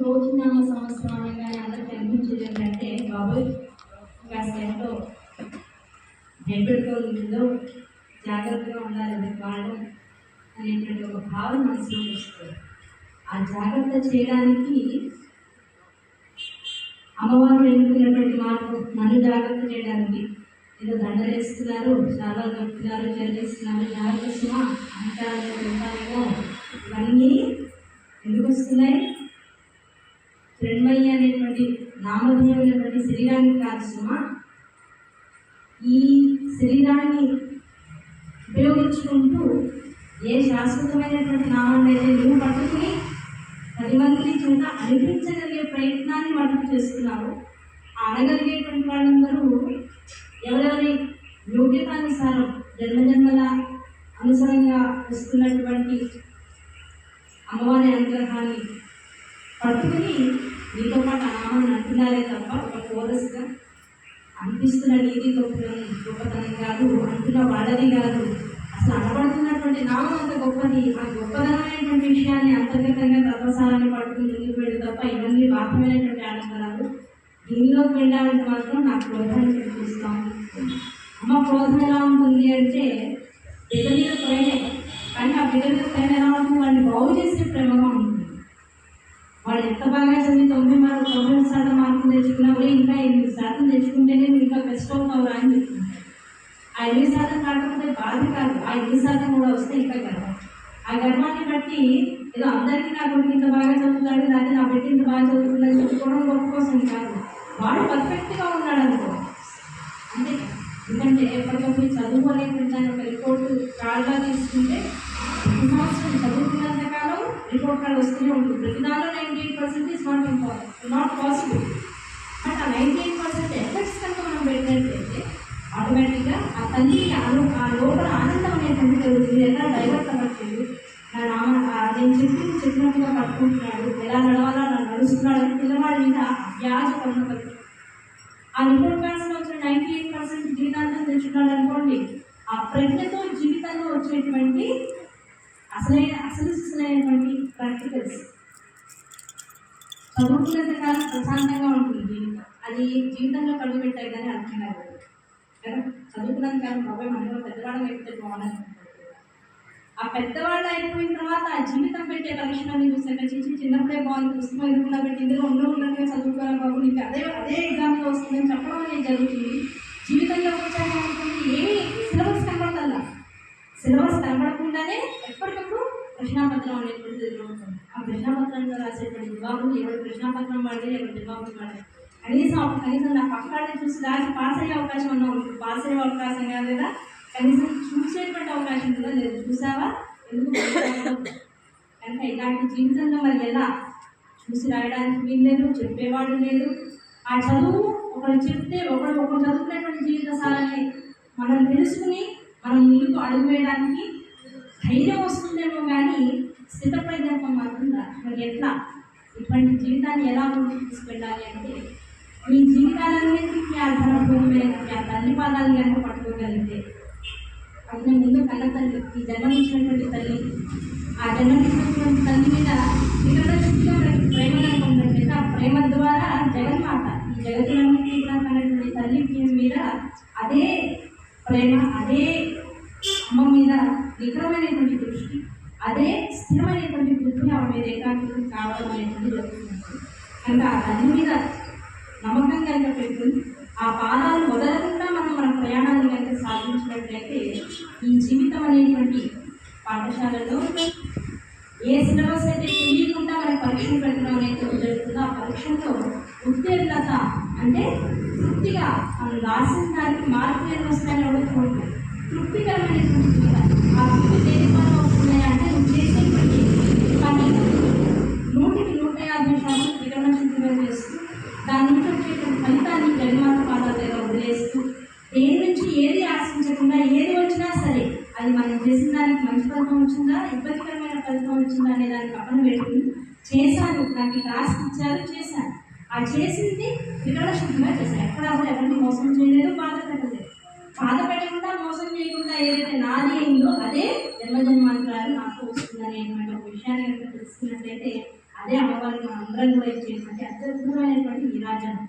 రోజునామ సంవత్సరం అనగానే అందరికి కనిపించేది ఏంటంటే బాబు కాస్త ఎంతో ఎంపికతో జాగ్రత్తగా ఉండాలి అది వాడడం అనేటువంటి ఒక భావన మనసులో వస్తుంది. ఆ జాగ్రత్త చేయడానికి అమ్మవారు ఎన్నుకున్నటువంటి మార్పు నన్ను జాగ్రత్త చేయడానికి ఏదో దండలేస్తున్నారు చాలా కట్టుతున్నారు చెల్లిస్తున్నారు జాగ్రత్త సుమా అంటారు ఇవన్నీ ఎందుకు వస్తున్నాయి? త్రిమయ్య అనేటువంటి నామధేయమైనటువంటి శరీరానికి కాదు సుమా. ఈ శరీరాన్ని ఉపయోగించుకుంటూ ఏ శాశ్వతమైనటువంటి నామాన్ని అయితే నువ్వు పట్టుకుని పది మందిని చేత అనిపించగలిగే ప్రయత్నాన్ని మటుకు చేస్తున్నారు. అనగలిగేటువంటి వాళ్ళందరూ ఎవరెవరి యోగ్యతానుసారం జన్మజన్మల అనుసరంగా వస్తున్నటువంటి అమ్మవారి అనుగ్రహాన్ని పట్టుకుని నీతో పాటు ఆమెను అంటున్నారే తప్ప ఒక కోరస్గా అనిపిస్తున్న నీతి గొప్పతనం గొప్పతనం కాదు అంటున్న వాళ్ళది కాదు. అసలు అనబడుతున్నటువంటి నామం అంత గొప్పది. ఆ గొప్పదనమైనటువంటి విషయాన్ని అంతర్గతంగా తత్వసారాన్ని పట్టుకుని ముందుకు వెళ్ళి తప్ప ఇవన్నీ బాహ్యమైనటువంటి ఆనందాలు దీనిలోకి వెళ్ళాలంటే మాత్రం నాకు క్రోధాన్ని కనిపిస్తాం అమ్మ క్రోధం ఎలా ఉంటుంది అంటే బిడ్డ మీద ప్రేమే కానీ ఆ బిడ్డ మీద ప్రేమ ఎలా ఉంటుంది వాళ్ళని బాగు చేసే ప్రేమగా ఉంటుంది వాళ్ళు ఎంత బాగా చదివి తొంభై మార్కులు తొంభై శాతం మార్కులు తెచ్చుకున్నా కూడా ఇంకా ఎనిమిది శాతం తెచ్చుకుంటేనే ఇంకా బెస్ట్ అవుతావు అని చెప్తుంది ఆ ఎనిమిది శాతం కాకపోతే బాధ కాదు. ఆ ఎనిమిది శాతం కూడా వస్తే ఇంకా గర్వం. ఆ గర్వాన్ని బట్టి ఏదో అందరికీ నా కొడుకు ఇంత బాగా చదువుతాడు లేదా నా బిడ్డ ఇంత బాగా చదువుతుందని చెప్పుకోవడం గొప్ప కోసం కాదు. వాడు పర్ఫెక్ట్గా ఉన్నాడు అనుకో. అంతే ఎందుకంటే ఎప్పటికప్పుడు చదువుకోలేకుండా దాని ఒక రిపోర్ట్ కార్డుగా తీసుకుంటే సంవత్సరం చదువుకున్నంత కాలం రిపోర్ట్ కార్డు వస్తూనే ఉంటుంది. ప్రతి దానిలో నేను percent is not important not possible but ఆ నైంటీ ఎయిట్ పర్సెంట్ ఎఫెక్ట్స్ కనుక మనం పెట్టినట్లయితే ఆటోమేటిక్గా ఆ తల్లి ఆ లోపల ఆనందం అనేది కలుగుతుంది? ఎలా డైవర్ట్ అవ్వట్లేదు నా నామ నేను చెప్పింది చెప్పినట్టుగా కట్టుకుంటున్నాడు ఎలా నడవాలా నన్ను నడుస్తున్నాడు అని పిల్లవాడి మీద వ్యాజ పనులు ఆ రిపోర్ట్ కార్డ్స్లో వచ్చిన నైంటీ ఎయిట్ పర్సెంట్ జీవితాంతం తెచ్చుకున్నాడు అనుకోండి ఆ ప్రజ్ఞతో జీవితంలో వచ్చేటువంటి అసలైన అసలు అసలైనటువంటి ప్రాక్టికల్స్ చదువుకున్నంత కాలం ప్రశాంతంగా ఉంటుంది. జీవితం అది జీవితంలో కడుగు పెట్టాయి కానీ అర్థం కాదు. కదా? చదువుకున్నంత కాలం బాబాయ్ మనలో పెద్దవాళ్ళం అయిపోతే బాగుండాలి ఆ పెద్దవాళ్ళు అయిపోయిన తర్వాత ఆ జీవితం పెట్టే పరీక్షలని చూస్తే చిన్న చిన్నప్పుడే బాగుంది పుస్తకం ఎదుర్కొన్నా పెట్టి ఇందులో ఉండి ఉన్నట్టుగా చదువుకోవాలి బాబు నీకు అదే అదే ఎగ్జామ్లో వస్తుందని చెప్పడం అనేది జరుగుతుంది. జీవితంలో వచ్చాక అనుకుంటే ఏమి సిలబస్ కనబడదల్లా? సిలబస్ కనబడకుండానే కృష్ణాపత్రం ప్రశ్నాపత్రం అనేటువంటిది ఆ కృష్ణాపత్రంలో రాసేటువంటి జవాబులు ఎవరు కృష్ణాపత్రం వాడి ఎవరు జవాబులు వాడి కనీసం కనీసం నా పక్కనే చూసి రాసి పాస్ అయ్యే అవకాశం ఉన్నా ఉంటుంది పాస్ అయ్యే అవకాశం కాదు లేదా కనీసం చూసేటువంటి అవకాశం కూడా లేదు. చూసావా? ఎందుకు కనుక ఇలాంటి జీవితంలో మరి ఎలా చూసి రాయడానికి వీల్లేదు చెప్పేవాడు లేదు. ఆ చదువు ఒకరు చెప్తే ఒకరు ఒకరు చదువుకునేటువంటి జీవిత సారాన్ని మనం తెలుసుకుని మనం ముందుకు అడుగు వేయడానికి ధైర్యం వస్తుందేమో కానీ స్థితప్రజ్ఞత్వం మాత్రం రాదు. మరి ఎట్లా ఇటువంటి జీవితాన్ని ఎలా ముందుకు తీసుకెళ్ళాలి అంటే ఈ జీవితాలన్నింటికీ ఆ ధనభూమైనటువంటి ఆ తల్లి పాదాలు కనుక పట్టుకోగలిగితే అప్పుడు ముందు కన్న తల్లి ఈ జన్మనిచ్చినటువంటి తల్లి ఆ జన్మనిచ్చినటువంటి తల్లి మీద ఇతర శక్తిగా మనకి ప్రేమ కనుక ఉన్నట్లయితే ఆ ప్రేమ ద్వారా జగన్మాత ఈ జగత్తులన్నింటినీ కూడా కన్నటువంటి తల్లి మీద అదే ప్రేమ అదే అమ్మ మీద నికరమైనటువంటి దృష్టి అదే స్థిరమైనటువంటి బుద్ధి ఆమె మీద ఏకాగ్రత కావడం అనేటువంటి జరుగుతుంది. కనుక ఆ తల్లి మీద నమ్మకం కనుక పెట్టుకుని ఆ పాదాలు వదలకుండా మనం మన ప్రయాణాన్ని కనుక సాధించినట్లయితే ఈ జీవితం అనేటువంటి పాఠశాలలో ఏ సిలబస్ అయితే తెలియకుండా మనకి పరీక్షలు పెట్టడం అనేది జరుగుతుందో ఆ పరీక్షలో ఉత్తీర్ణత అంటే పూర్తిగా మనం రాసిన దానికి మార్కులు ఎన్ని వస్తాయని కూడా చూడలేదు తృప్తికరమైనటువంటి జీవితం ఆ తృప్తి దేని వల్ల వస్తున్నాయి అంటే నువ్వు చేసేటువంటి పని నూటికి నూట యాభై శాతం విక్రమణ చేస్తూ దాని నుంచి వచ్చేటువంటి ఫలితాన్ని జగన్మాత పాదాల దగ్గర వదిలేస్తూ దేని నుంచి ఏది ఆశించకుండా ఏది వచ్చినా సరే అది మనం చేసిన దానికి మంచి ఫలితం వచ్చిందా ఇబ్బందికరమైన ఫలితం వచ్చిందా అనే దాన్ని పక్కన పెట్టుకుని చేశాను నాకు ఈ టాస్క్ ఇచ్చారు చేశాను ఆ చేసింది విక్రమశుద్ధిగా చేశాను ఎక్కడ అసలు ఎవరిని మోసం చేయలేదు బాధ పెట్టలేదు. బాధ పెట్టకుండా మోసం చేయకుండా ఏదైతే నాది అయిందో అదే జన్మజన్మాంతరాలు నాకు వస్తుందనేటువంటి ఒక విషయాన్ని కనుక తెలుసుకున్నట్లయితే అదే అమ్మవారికి మనం అందరం కూడా ఇచ్చేటువంటి అత్యద్భుతమైనటువంటి విరాజనం